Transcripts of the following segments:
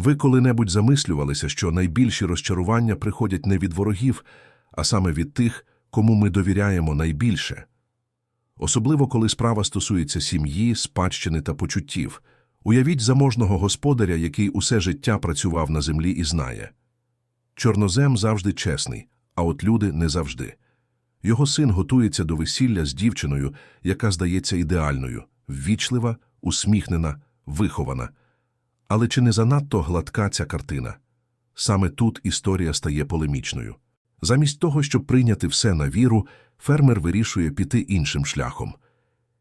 Ви коли-небудь замислювалися, що найбільші розчарування приходять не від ворогів, а саме від тих, кому ми довіряємо найбільше. Особливо, коли справа стосується сім'ї, спадщини та почуттів. Уявіть заможного господаря, який усе життя працював на землі і знає. Чорнозем завжди чесний, а от люди не завжди. Його син готується до весілля з дівчиною, яка здається ідеальною, ввічлива, усміхнена, вихована. Але чи не занадто гладка ця картина? Саме тут історія стає полемічною. Замість того, щоб прийняти все на віру, фермер вирішує піти іншим шляхом.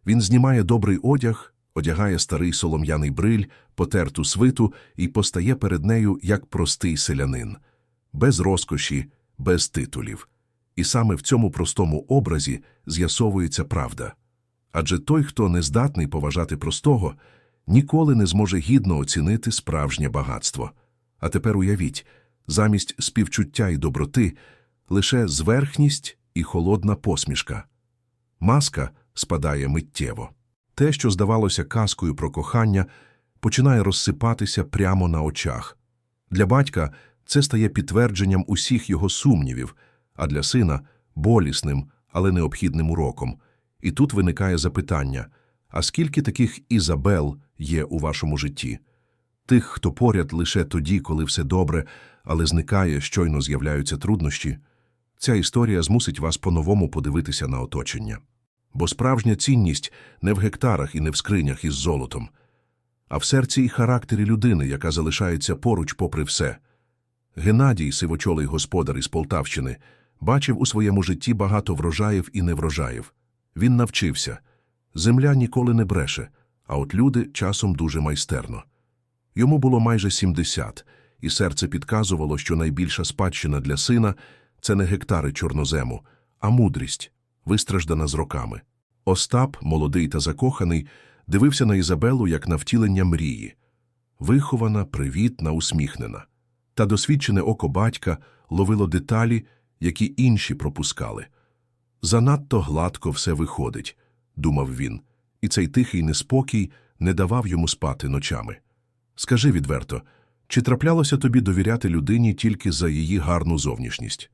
Він знімає добрий одяг, одягає старий солом'яний бриль, потерту свиту і постає перед нею як простий селянин, без розкоші, без титулів. І саме в цьому простому образі з'ясовується правда. Адже той, хто не здатний поважати простого, ніколи не зможе гідно оцінити справжнє багатство. А тепер уявіть, замість співчуття і доброти лише зверхність і холодна посмішка. Маска спадає миттєво. Те, що здавалося казкою про кохання, починає розсипатися прямо на очах. Для батька це стає підтвердженням усіх його сумнівів, а для сина болісним, але необхідним уроком. І тут виникає запитання: а скільки таких Ізабел є у вашому житті? Тих, хто поряд лише тоді, коли все добре, але зникає, щойно з'являються труднощі. Ця історія змусить вас по-новому подивитися на оточення. Бо справжня цінність не в гектарах і не в скринях із золотом, а в серці і характері людини, яка залишається поруч попри все. Геннадій, сивочолий господар із Полтавщини, бачив у своєму житті багато врожаїв і неврожаїв. Він навчився. Земля ніколи не бреше, а от люди часом дуже майстерно. Йому було майже 70, і серце підказувало, що найбільша спадщина для сина – це не гектари чорнозему, а мудрість, вистраждана з роками. Остап, молодий та закоханий, дивився на Ізабелу як на втілення мрії. Вихована, привітна, усміхнена. Та досвідчене око батька ловило деталі, які інші пропускали. Занадто гладко все виходить, думав він, і цей тихий неспокій не давав йому спати ночами. Скажи відверто, чи траплялося тобі довіряти людині тільки за її гарну зовнішність?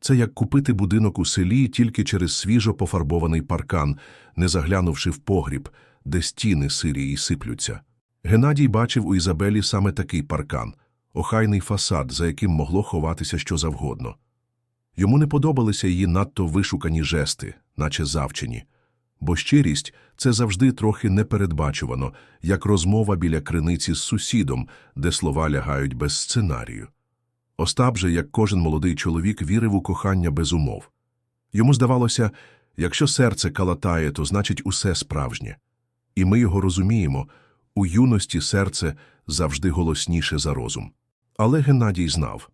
Це як купити будинок у селі тільки через свіжо пофарбований паркан, не заглянувши в погріб, де стіни сирі і сиплються. Геннадій бачив у Ізабелі саме такий паркан, охайний фасад, за яким могло ховатися що завгодно. Йому не подобалися її надто вишукані жести, наче завчені. Бо щирість це завжди трохи непередбачувано, як розмова біля криниці з сусідом, де слова лягають без сценарію. Остап же, як кожен молодий чоловік, вірив у кохання без умов. Йому здавалося, якщо серце калатає, то значить усе справжнє. І ми його розуміємо, у юності серце завжди голосніше за розум. Але Геннадій знав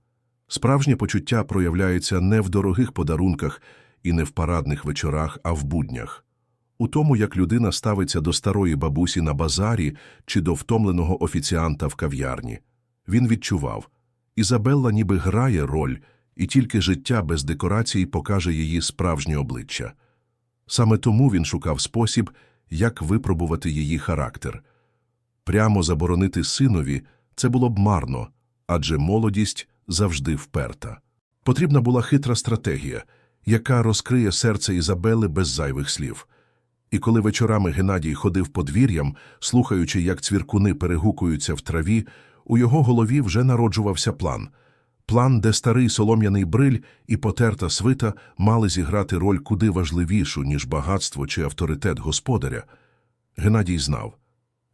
справжнє почуття проявляється не в дорогих подарунках і не в парадних вечорах, а в буднях. У тому, як людина ставиться до старої бабусі на базарі чи до втомленого офіціанта в кав'ярні. Він відчував Ізабелла ніби грає роль, і тільки життя без декорацій покаже її справжнє обличчя. Саме тому він шукав спосіб, як випробувати її характер. Прямо заборонити синові це було б марно, адже молодість завжди вперта. Потрібна була хитра стратегія, яка розкриє серце Ізабели без зайвих слів. І коли вечорами Геннадій ходив подвір'ям, слухаючи, як цвіркуни перегукуються в траві, у його голові вже народжувався план. План, де старий солом'яний бриль і потерта свита мали зіграти роль куди важливішу, ніж багатство чи авторитет господаря. Геннадій знав,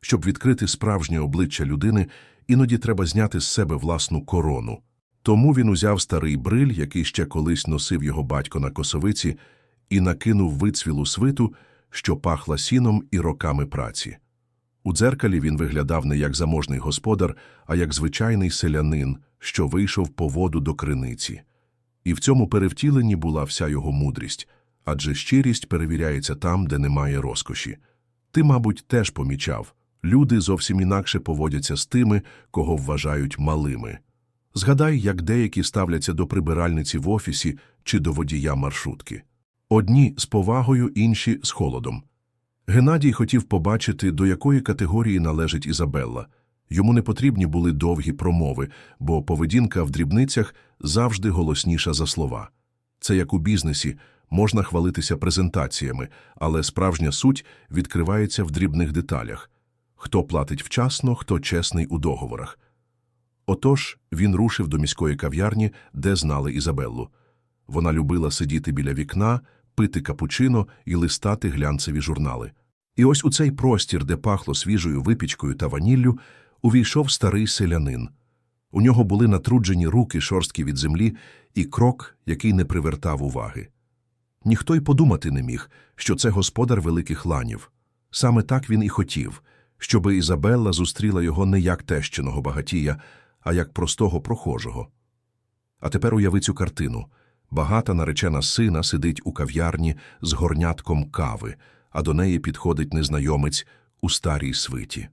щоб відкрити справжнє обличчя людини, іноді треба зняти з себе власну корону. Тому він узяв старий бриль, який ще колись носив його батько на косовиці, і накинув вицвілу свиту, що пахла сіном і роками праці. У дзеркалі він виглядав не як заможний господар, а як звичайний селянин, що вийшов по воду до криниці. І в цьому перевтіленні була вся його мудрість, адже щирість перевіряється там, де немає розкоші. Ти, мабуть, теж помічав люди зовсім інакше поводяться з тими, кого вважають малими. Згадай, як деякі ставляться до прибиральниці в офісі чи до водія маршрутки. Одні з повагою, інші з холодом. Геннадій хотів побачити, до якої категорії належить Ізабелла Йому не потрібні були довгі промови, бо поведінка в дрібницях завжди голосніша за слова. Це як у бізнесі, можна хвалитися презентаціями, але справжня суть відкривається в дрібних деталях. Хто платить вчасно, хто чесний у договорах. Отож він рушив до міської кав'ярні, де знали Ізабеллу. Вона любила сидіти біля вікна, пити капучино і листати глянцеві журнали. І ось у цей простір, де пахло свіжою випічкою та ваніллю, увійшов старий селянин. У нього були натруджені руки, шорсткі від землі, і крок, який не привертав уваги. Ніхто й подумати не міг, що це господар великих ланів. Саме так він і хотів, щоби Ізабелла зустріла його не як тещиного багатія, а як простого прохожого. А тепер уяви цю картину. Багата наречена сина сидить у кав'ярні з горнятком кави, а до неї підходить незнайомець у старій свиті.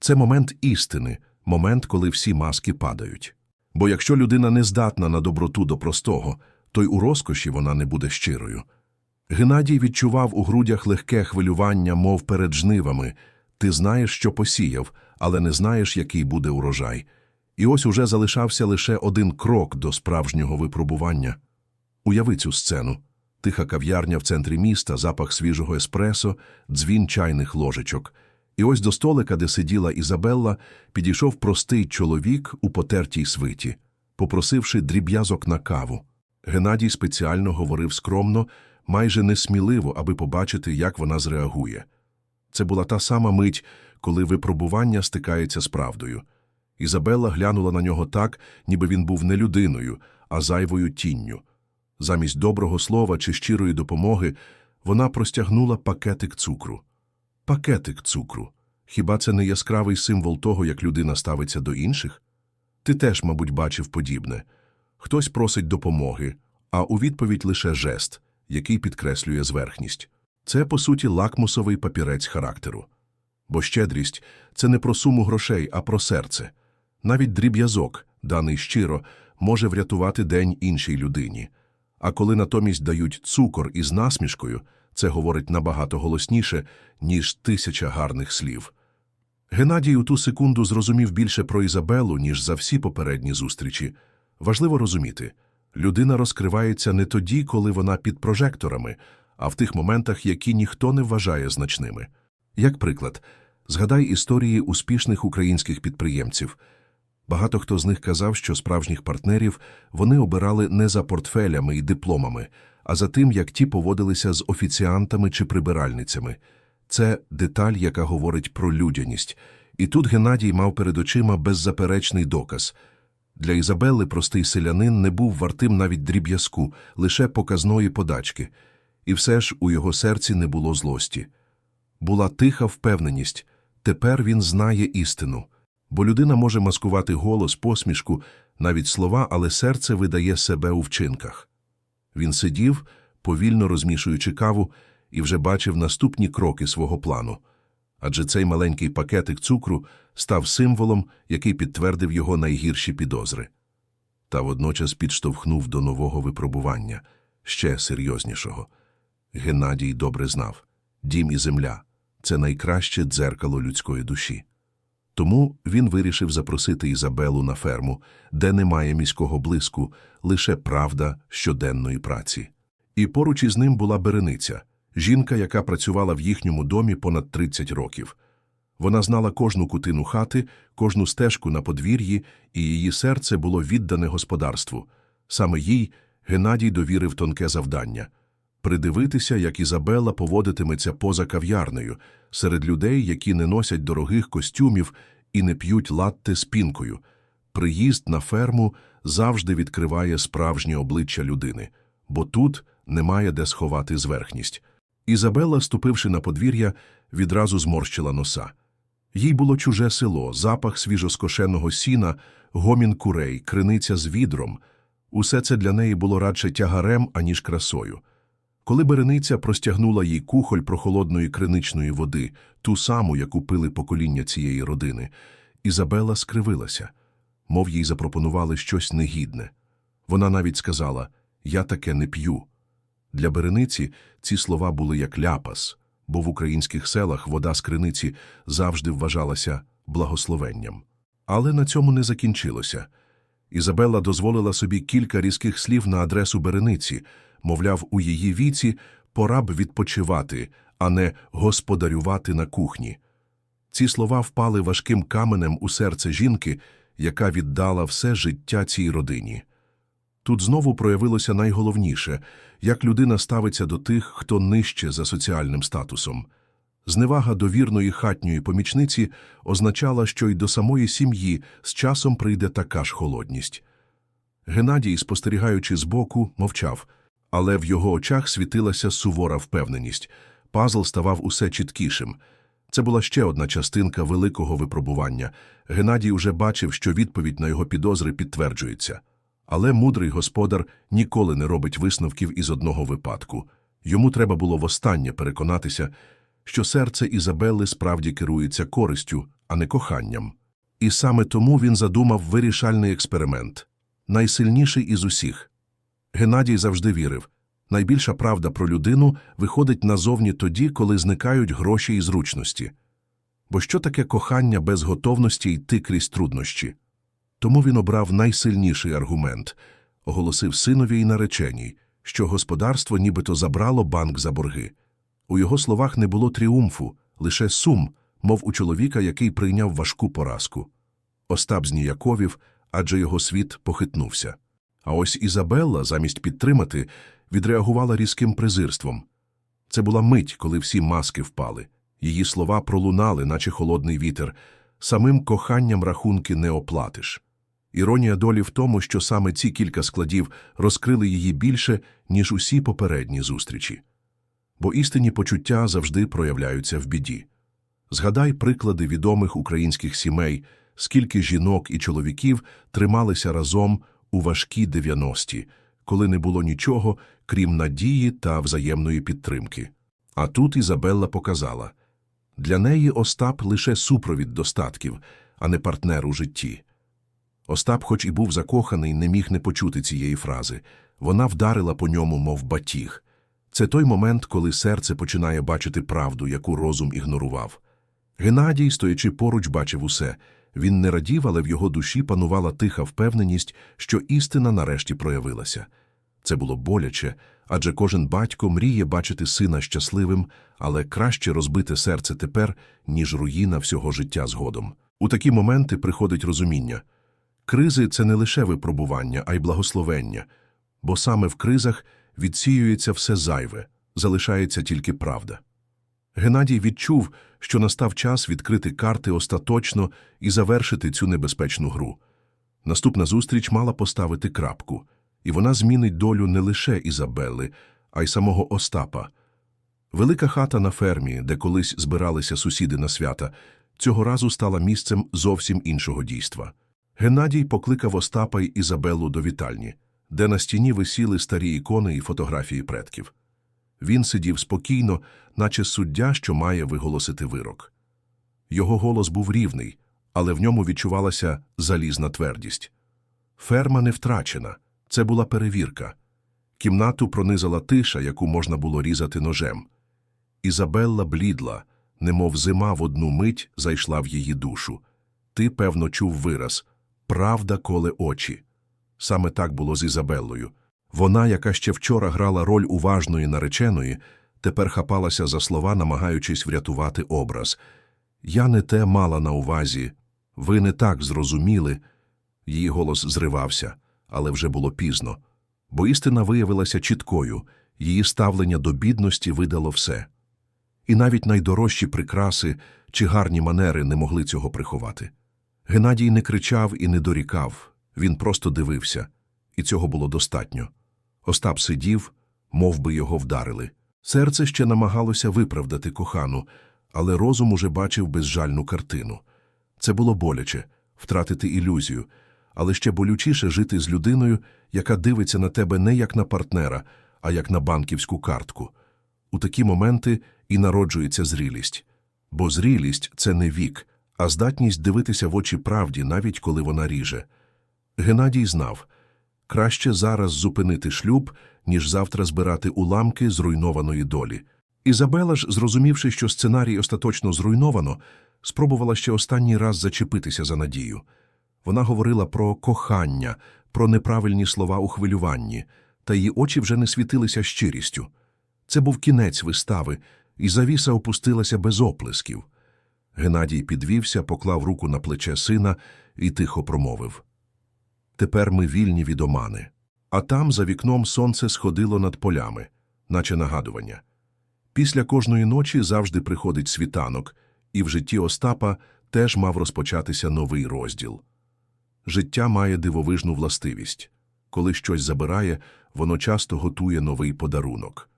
Це момент істини, момент, коли всі маски падають. Бо якщо людина не здатна на доброту до простого, то й у розкоші вона не буде щирою. Геннадій відчував у грудях легке хвилювання, мов перед жнивами. Ти знаєш, що посіяв, але не знаєш, який буде урожай. І ось уже залишався лише один крок до справжнього випробування. Уяви цю сцену. Тиха кав'ярня в центрі міста, запах свіжого еспресо, дзвін чайних ложечок. І ось до столика, де сиділа Ізабелла, підійшов простий чоловік у потертій свиті, попросивши дріб'язок на каву. Геннадій спеціально говорив скромно, майже несміливо, аби побачити, як вона зреагує. Це була та сама мить, коли випробування стикається з правдою. Ізабелла глянула на нього так, ніби він був не людиною, а зайвою тінню. Замість доброго слова чи щирої допомоги вона простягнула пакетик цукру. Пакетик цукру. Хіба це не яскравий символ того, як людина ставиться до інших? Ти теж, мабуть, бачив подібне. Хтось просить допомоги, а у відповідь лише жест, який підкреслює зверхність. Це, по суті, лакмусовий папірець характеру. Бо щедрість – це не про суму грошей, а про серце. Навіть дріб'язок, даний щиро, може врятувати день іншій людині. А коли натомість дають цукор із насмішкою, це говорить набагато голосніше, ніж тисяча гарних слів. Геннадій у ту секунду зрозумів більше про Ізабелу, ніж за всі попередні зустрічі. Важливо розуміти, людина розкривається не тоді, коли вона під прожекторами, а в тих моментах, які ніхто не вважає значними. Як приклад, згадай історії успішних українських підприємців. Багато хто з них казав, що справжніх партнерів вони обирали не за портфелями і дипломами, а за тим, як ті поводилися з офіціантами чи прибиральницями. Це деталь, яка говорить про людяність. І тут Геннадій мав перед очима беззаперечний доказ. Для Ізабелли простий селянин не був вартим навіть дріб'язку, лише показної подачки. І все ж у його серці не було злості. Була тиха впевненість. Тепер він знає істину. Бо людина може маскувати голос, посмішку, навіть слова, але серце видає себе у вчинках. Він сидів, повільно розмішуючи каву, і вже бачив наступні кроки свого плану. Адже цей маленький пакетик цукру став символом, який підтвердив його найгірші підозри. Та водночас підштовхнув до нового випробування, ще серйознішого. Геннадій добре знав – дім і земля – це найкраще дзеркало людської душі. Тому він вирішив запросити Ізабелу на ферму, де немає міського блиску, лише правда щоденної праці. І поруч із ним була Берениця, жінка, яка працювала в їхньому домі понад 30 років. Вона знала кожну кутину хати, кожну стежку на подвір'ї, і її серце було віддане господарству. Саме їй Геннадій довірив тонке завдання – придивитися, як Ізабела поводитиметься поза кав'ярнею, серед людей, які не носять дорогих костюмів і не п'ють латте з пінкою. Приїзд на ферму завжди відкриває справжнє обличчя людини, бо тут немає де сховати зверхність. Ізабелла, ступивши на подвір'я, відразу зморщила носа. Їй було чуже село, запах свіжоскошеного сіна, гомін курей, криниця з відром. Усе це для неї було радше тягарем, аніж красою. Коли берениця простягнула їй кухоль прохолодної криничної води, ту саму, яку пили покоління цієї родини, Ізабела скривилася, мов їй запропонували щось негідне. Вона навіть сказала «Я таке не п'ю». Для берениці ці слова були як ляпас, бо в українських селах вода з криниці завжди вважалася благословенням. Але на цьому не закінчилося. Ізабелла дозволила собі кілька різких слів на адресу Берениці, мовляв, у її віці пора б відпочивати, а не господарювати на кухні. Ці слова впали важким каменем у серце жінки, яка віддала все життя цій родині. Тут знову проявилося найголовніше – як людина ставиться до тих, хто нижче за соціальним статусом. Зневага до вірної хатньої помічниці означала, що й до самої сім'ї з часом прийде така ж холодність. Геннадій, спостерігаючи збоку, мовчав, але в його очах світилася сувора впевненість. Пазл ставав усе чіткішим. Це була ще одна частинка великого випробування. Геннадій уже бачив, що відповідь на його підозри підтверджується. Але мудрий господар ніколи не робить висновків із одного випадку. Йому треба було востаннє переконатися, що серце Ізабелли справді керується користю, а не коханням. І саме тому він задумав вирішальний експеримент – найсильніший із усіх. Геннадій завжди вірив – найбільша правда про людину виходить назовні тоді, коли зникають гроші і зручності. Бо що таке кохання без готовності йти крізь труднощі? Тому він обрав найсильніший аргумент – оголосив синові й нареченій, що господарство нібито забрало банк за борги. У його словах не було тріумфу, лише сум, мов у чоловіка, який прийняв важку поразку. Остап зніяковів, адже його світ похитнувся. А ось Ізабелла, замість підтримати, відреагувала різким презирством. Це була мить, коли всі маски впали. Її слова пролунали, наче холодний вітер. Самим коханням рахунки не оплатиш. Іронія долі в тому, що саме ці кілька складів розкрили її більше, ніж усі попередні зустрічі. Бо істинні почуття завжди проявляються в біді. Згадай приклади відомих українських сімей, скільки жінок і чоловіків трималися разом у важкі 90-ті, коли не було нічого, крім надії та взаємної підтримки. А тут Ізабелла показала – для неї Остап лише супровід достатків, а не партнер у житті. Остап, хоч і був закоханий, не міг не почути цієї фрази. Вона вдарила по ньому, мов батіг. Це той момент, коли серце починає бачити правду, яку розум ігнорував. Геннадій, стоячи поруч, бачив усе. Він не радів, але в його душі панувала тиха впевненість, що істина нарешті проявилася. Це було боляче, адже кожен батько мріє бачити сина щасливим, але краще розбите серце тепер, ніж руїна всього життя згодом. У такі моменти приходить розуміння. Кризи – це не лише випробування, а й благословення, бо саме в кризах відсіюється все зайве, залишається тільки правда. Геннадій відчув, що настав час відкрити карти остаточно і завершити цю небезпечну гру. Наступна зустріч мала поставити крапку, і вона змінить долю не лише Ізабелли, а й самого Остапа. Велика хата на фермі, де колись збиралися сусіди на свята, цього разу стала місцем зовсім іншого дійства. Геннадій покликав Остапа й Ізабеллу до вітальні, де на стіні висіли старі ікони і фотографії предків. Він сидів спокійно, наче суддя, що має виголосити вирок. Його голос був рівний, але в ньому відчувалася залізна твердість. Ферма не втрачена, це була перевірка. Кімнату пронизала тиша, яку можна було різати ножем. Ізабелла блідла, немов зима в одну мить зайшла в її душу. Ти, певно, чув вираз правда коле очі. Саме так було з Ізабеллою. Вона, яка ще вчора грала роль уважної нареченої, тепер хапалася за слова, намагаючись врятувати образ. Я не те мала на увазі. Ви не так зрозуміли. Її голос зривався, але вже було пізно. Бо істина виявилася чіткою, її ставлення до бідності видало все. І навіть найдорожчі прикраси чи гарні манери не могли цього приховати. Геннадій не кричав і не дорікав, він просто дивився, і цього було достатньо. Остап сидів, мов би його вдарили. Серце ще намагалося виправдати кохану, але розум уже бачив безжальну картину. Це було боляче втратити ілюзію, але ще болючіше жити з людиною, яка дивиться на тебе не як на партнера, а як на банківську картку. У такі моменти і народжується зрілість. Бо зрілість це не вік, а здатність дивитися в очі правді, навіть коли вона ріже. Геннадій знав краще зараз зупинити шлюб, ніж завтра збирати уламки зруйнованої долі. Ізабела ж, зрозумівши, що сценарій остаточно зруйновано, спробувала ще останній раз зачепитися за надію. Вона говорила про кохання, про неправильні слова у хвилюванні, та її очі вже не світилися щирістю. Це був кінець вистави, і завіса опустилася без оплесків. Геннадій підвівся, поклав руку на плече сина і тихо промовив. Тепер ми вільні від омани. А там за вікном сонце сходило над полями, наче нагадування. Після кожної ночі завжди приходить світанок, і в житті Остапа теж мав розпочатися новий розділ. Життя має дивовижну властивість. Коли щось забирає, воно часто готує новий подарунок.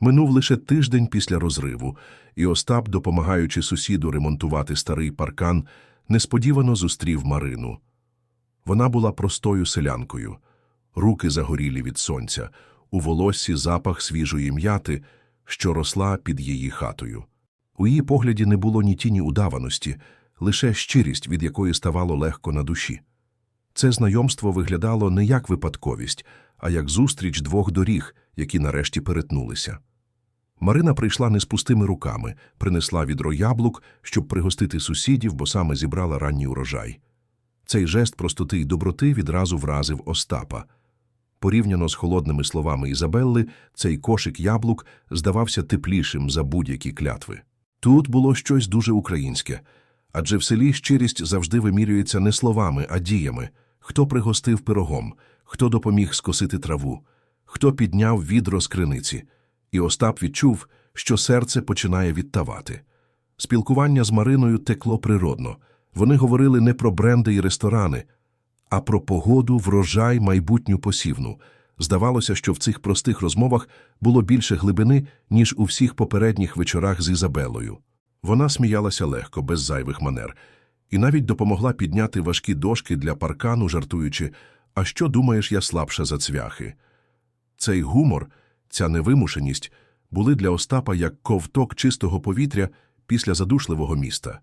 Минув лише тиждень після розриву, і Остап, допомагаючи сусіду ремонтувати старий паркан, несподівано зустрів Марину. Вона була простою селянкою, руки загорілі від сонця, у волоссі запах свіжої м'яти, що росла під її хатою. У її погляді не було ні тіні удаваності, лише щирість, від якої ставало легко на душі. Це знайомство виглядало не як випадковість, а як зустріч двох доріг, які нарешті перетнулися. Марина прийшла не з пустими руками, принесла відро яблук, щоб пригостити сусідів, бо саме зібрала ранній урожай. Цей жест простоти й доброти відразу вразив Остапа. Порівняно з холодними словами Ізабелли, цей кошик яблук здавався теплішим за будь-які клятви. Тут було щось дуже українське, адже в селі щирість завжди вимірюється не словами, а діями. Хто пригостив пирогом, хто допоміг скосити траву, хто підняв відро з криниці. І Остап відчув, що серце починає відтавати. Спілкування з Мариною текло природно. Вони говорили не про бренди і ресторани, а про погоду, врожай, майбутню посівну. Здавалося, що в цих простих розмовах було більше глибини, ніж у всіх попередніх вечорах з Ізабелою. Вона сміялася легко, без зайвих манер, і навіть допомогла підняти важкі дошки для паркану, жартуючи, а що думаєш, я слабша за цвяхи? Цей гумор, ця невимушеність були для Остапа як ковток чистого повітря після задушливого міста.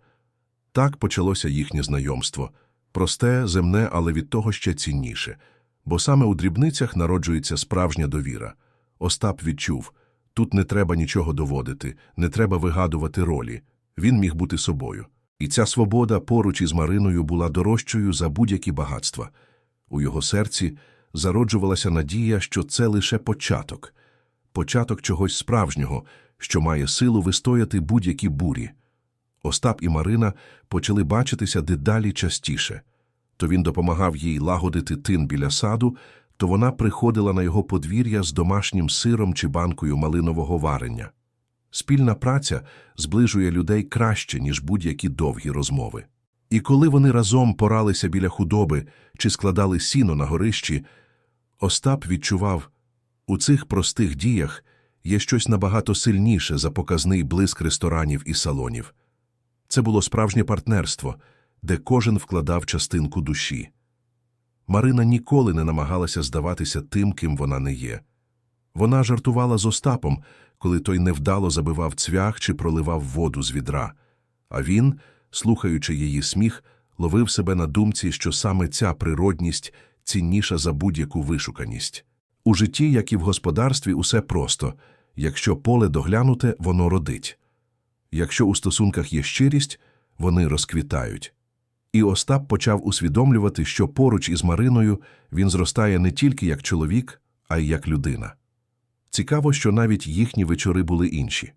Так почалося їхнє знайомство. Просте, земне, але від того ще цінніше. Бо саме у дрібницях народжується справжня довіра. Остап відчув, тут не треба нічого доводити, не треба вигадувати ролі. Він міг бути собою. І ця свобода поруч із Мариною була дорожчою за будь-які багатства. У його серці зароджувалася надія, що це лише початок. Початок чогось справжнього, що має силу вистояти будь-які бурі. Остап і Марина почали бачитися дедалі частіше. То він допомагав їй лагодити тин біля саду, то вона приходила на його подвір'я з домашнім сиром чи банкою малинового варення. Спільна праця зближує людей краще, ніж будь-які довгі розмови. І коли вони разом поралися біля худоби чи складали сіно на горищі, Остап відчував, у цих простих діях є щось набагато сильніше за показний блиск ресторанів і салонів. Це було справжнє партнерство, де кожен вкладав частинку душі. Марина ніколи не намагалася здаватися тим, ким вона не є. Вона жартувала з Остапом, коли той невдало забивав цвях чи проливав воду з відра, а він, слухаючи її сміх, ловив себе на думці, що саме ця природність цінніша за будь-яку вишуканість. У житті, як і в господарстві, усе просто якщо поле доглянуте, воно родить. Якщо у стосунках є щирість, вони розквітають. І Остап почав усвідомлювати, що поруч із Мариною він зростає не тільки як чоловік, а й як людина. Цікаво, що навіть їхні вечори були інші.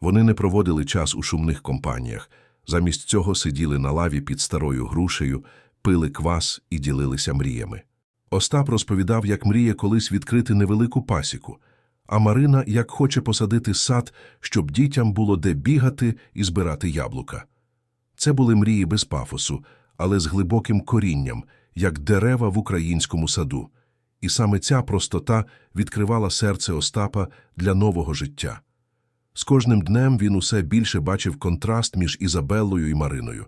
Вони не проводили час у шумних компаніях, замість цього сиділи на лаві під старою грушею, пили квас і ділилися мріями. Остап розповідав, як мріє колись відкрити невелику пасіку, а Марина як хоче посадити сад, щоб дітям було де бігати і збирати яблука. Це були мрії без пафосу, але з глибоким корінням, як дерева в українському саду. І саме ця простота відкривала серце Остапа для нового життя. З кожним днем він усе більше бачив контраст між Ізабеллою і Мариною.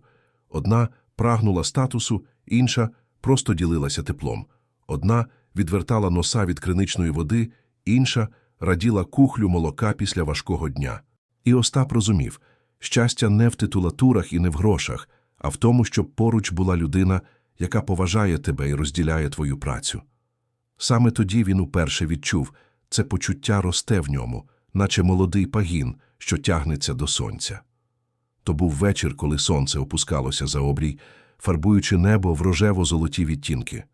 Одна прагнула статусу, інша просто ділилася теплом. Одна відвертала носа від криничної води, інша раділа кухлю молока після важкого дня. І Остап розумів, щастя не в титулатурах і не в грошах, а в тому, щоб поруч була людина, яка поважає тебе і розділяє твою працю. Саме тоді він уперше відчув, це почуття росте в ньому, наче молодий пагін, що тягнеться до сонця. То був вечір, коли сонце опускалося за обрій, фарбуючи небо в рожево-золоті відтінки.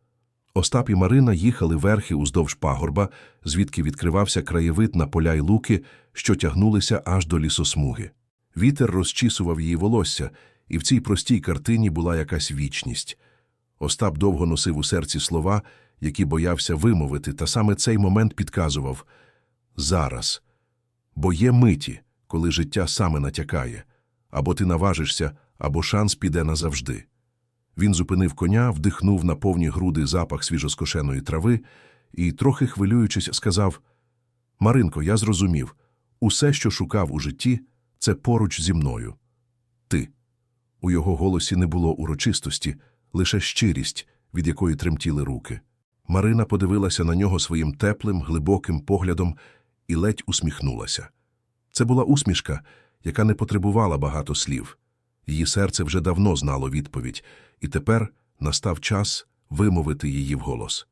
Остап і Марина їхали верхи уздовж пагорба, звідки відкривався краєвид на поля й луки, що тягнулися аж до лісосмуги. Вітер розчісував її волосся, і в цій простій картині була якась вічність. Остап довго носив у серці слова, які боявся вимовити, та саме цей момент підказував зараз. Бо є миті, коли життя саме натякає, або ти наважишся, або шанс піде назавжди. Він зупинив коня, вдихнув на повні груди запах свіжоскошеної трави і, трохи хвилюючись, сказав Маринко, я зрозумів, усе, що шукав у житті, це поруч зі мною. Ти. У його голосі не було урочистості, лише щирість, від якої тремтіли руки. Марина подивилася на нього своїм теплим, глибоким поглядом і ледь усміхнулася. Це була усмішка, яка не потребувала багато слів. Її серце вже давно знало відповідь, і тепер настав час вимовити її вголос.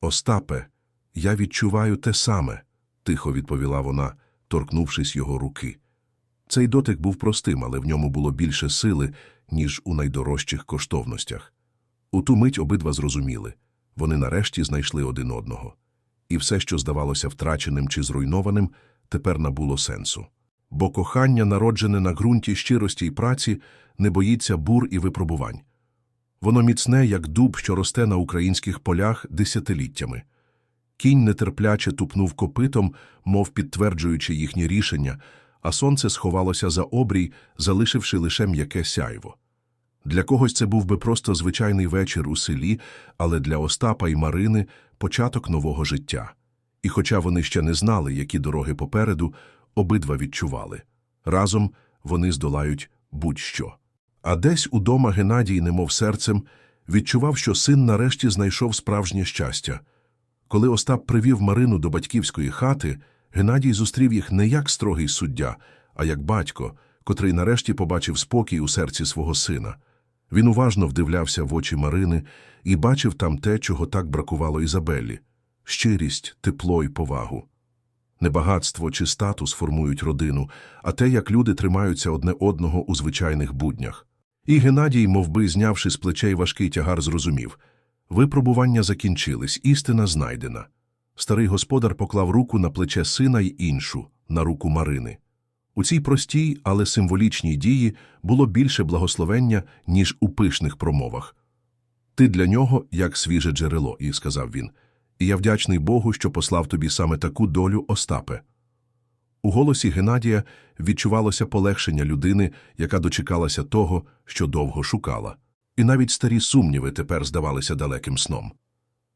Остапе, я відчуваю те саме, тихо відповіла вона, торкнувшись його руки. Цей дотик був простим, але в ньому було більше сили, ніж у найдорожчих коштовностях. У ту мить обидва зрозуміли вони нарешті знайшли один одного. І все, що здавалося втраченим чи зруйнованим, тепер набуло сенсу. Бо кохання, народжене на ґрунті щирості й праці, не боїться бур і випробувань. Воно міцне, як дуб, що росте на українських полях десятиліттями. Кінь нетерпляче тупнув копитом, мов підтверджуючи їхнє рішення, а сонце сховалося за обрій, залишивши лише м'яке сяйво. Для когось це був би просто звичайний вечір у селі, але для Остапа і Марини – початок нового життя. І хоча вони ще не знали, які дороги попереду, обидва відчували. Разом вони здолають будь-що. А десь удома Геннадій, немов серцем, відчував, що син нарешті знайшов справжнє щастя. Коли Остап привів Марину до батьківської хати, Геннадій зустрів їх не як строгий суддя, а як батько, котрий нарешті побачив спокій у серці свого сина. Він уважно вдивлявся в очі Марини і бачив там те, чого так бракувало Ізабеллі – щирість, тепло і повагу. Не багатство чи статус формують родину, а те, як люди тримаються одне одного у звичайних буднях. І Геннадій, мовби, знявши з плечей важкий тягар, зрозумів – випробування закінчились, істина знайдена. Старий господар поклав руку на плече сина й іншу, на руку Марини. У цій простій, але символічній дії було більше благословення, ніж у пишних промовах. Ти для нього як свіже джерело, і сказав він, і я вдячний Богу, що послав тобі саме таку долю, Остапе. У голосі Геннадія відчувалося полегшення людини, яка дочекалася того, що довго шукала. І навіть старі сумніви тепер здавалися далеким сном.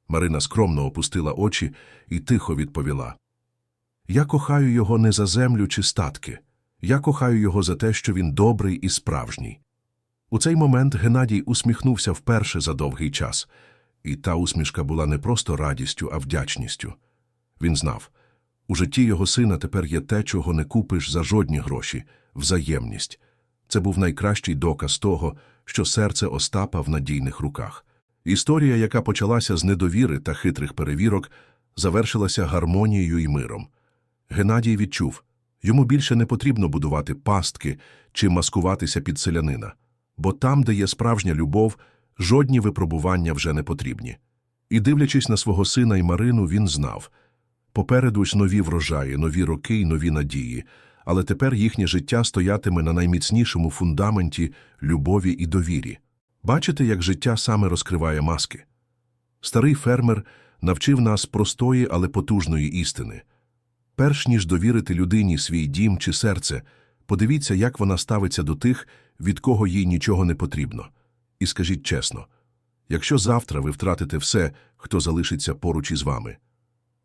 Марина скромно опустила очі і тихо відповіла. Я кохаю його не за землю чи статки. Я кохаю його за те, що він добрий і справжній. У цей момент Геннадій усміхнувся вперше за довгий час, і та усмішка була не просто радістю, а вдячністю. Він знав у житті його сина тепер є те, чого не купиш за жодні гроші взаємність. Це був найкращий доказ того, що серце Остапа в надійних руках. Історія, яка почалася з недовіри та хитрих перевірок, завершилася гармонією і миром. Геннадій відчув йому більше не потрібно будувати пастки чи маскуватися під селянина, бо там, де є справжня любов, жодні випробування вже не потрібні. І, дивлячись на свого сина і Марину, він знав попереду ж нові врожаї, нові роки й нові надії, але тепер їхнє життя стоятиме на найміцнішому фундаменті любові і довірі. Бачите, як життя саме розкриває маски? Старий фермер навчив нас простої, але потужної істини. Перш ніж довірити людині свій дім чи серце, подивіться, як вона ставиться до тих, від кого їй нічого не потрібно. І скажіть чесно, якщо завтра ви втратите все, хто залишиться поруч із вами.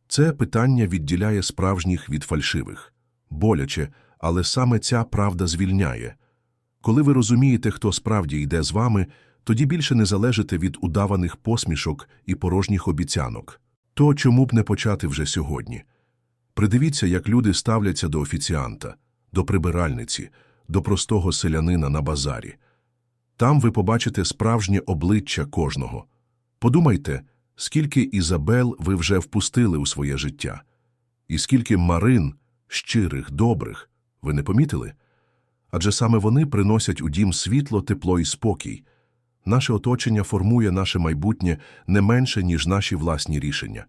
Це питання відділяє справжніх від фальшивих. Боляче, але саме ця правда звільняє. Коли ви розумієте, хто справді йде з вами, тоді більше не залежите від удаваних посмішок і порожніх обіцянок. То чому б не почати вже сьогодні? Придивіться, як люди ставляться до офіціанта, до прибиральниці, до простого селянина на базарі. Там ви побачите справжнє обличчя кожного. Подумайте, скільки Ізабел ви вже впустили у своє життя, і скільки марин, щирих, добрих, ви не помітили? адже саме вони приносять у дім світло, тепло і спокій. Наше оточення формує наше майбутнє не менше, ніж наші власні рішення.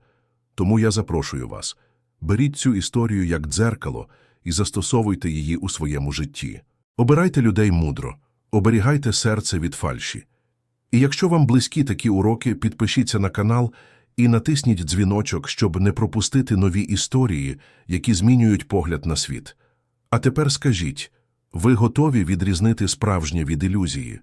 Тому я запрошую вас. Беріть цю історію як дзеркало і застосовуйте її у своєму житті. Обирайте людей мудро, оберігайте серце від фальші. І якщо вам близькі такі уроки, підпишіться на канал і натисніть дзвіночок, щоб не пропустити нові історії, які змінюють погляд на світ. А тепер скажіть, ви готові відрізнити справжнє від ілюзії?